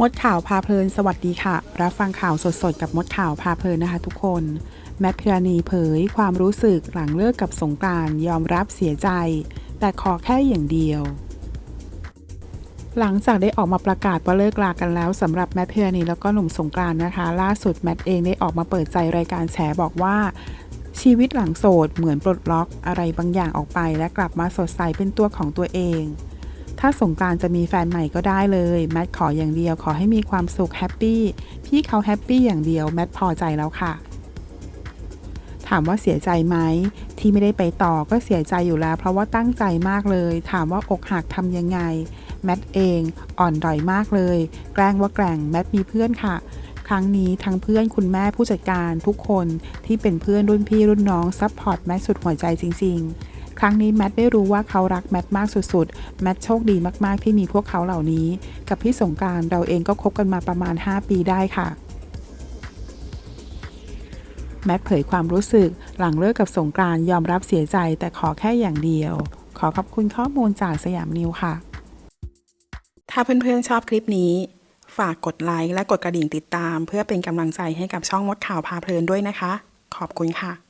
มดข่าวพาเพลินสวัสดีค่ะ รับฟังข่าวสดๆ กับมดข่าวพาเพลินนะคะทุกคน แมทพิรานีเผยความรู้สึกหลังเลิกกับสงกานต์ยอมรับเสียใจ แต่ขอแค่อย่างเดียว หลังจากได้ออกมาประกาศว่าเลิกลากันแล้วสำหรับแมทพิรานีแล้วก็หนุ่มสงกานต์นะคะ ล่าสุดแมทเองได้ออกมาเปิดใจรายการแฉบอกว่าชีวิตหลังโสดเหมือนปลดล็อกอะไรบางอย่างออกไป และกลับมาสดใสเป็นตัวของตัวเอง ถ้าสงกรานจะมีแฟนใหม่ก็ได้เลย แมทขออย่างเดียวขอให้มีความสุขแฮปปี้ พี่เขาแฮปปี้อย่างเดียว แมทพอใจแล้วค่ะ ถามว่าเสียใจไหม ที่ไม่ได้ไปต่อก็เสียใจอยู่แล้ว เพราะว่าตั้งใจมากเลย ถามว่าอกหักทำยังไง แมทเองอ่อนดอยมากเลย แกล้งว่าแกร่งแมทมีเพื่อนค่ะครั้งนี้ทั้งเพื่อนคุณแม่ผู้จัดการทุกคนที่เป็นเพื่อนรุ่นพี่รุ่นน้องซัพพอร์ตแมทสุดหัวใจจริง ๆ ครั้งนี้แมทได้รู้ว่าเขารักแมทมากสุดๆ แมทโชคดีมากๆที่มีพวกเขาเหล่านี้ กับพี่สงการเราเองก็คบกันมาประมาณ 5 ปีได้ค่ะแมทเผยความรู้สึกหลังเลิกกับสงกรานยอมรับเสียใจแต่ขอแค่อย่างเดียว ขอขอบคุณข้อมูลจากสยามนิวค่ะ ถ้าเพื่อนๆชอบคลิปนี้ ฝากกดไลค์และกดกระดิ่งติดตาม เพื่อเป็นกำลังใจให้กับช่องมดข่าวพาเพลินด้วยนะคะ ขอบคุณค่ะ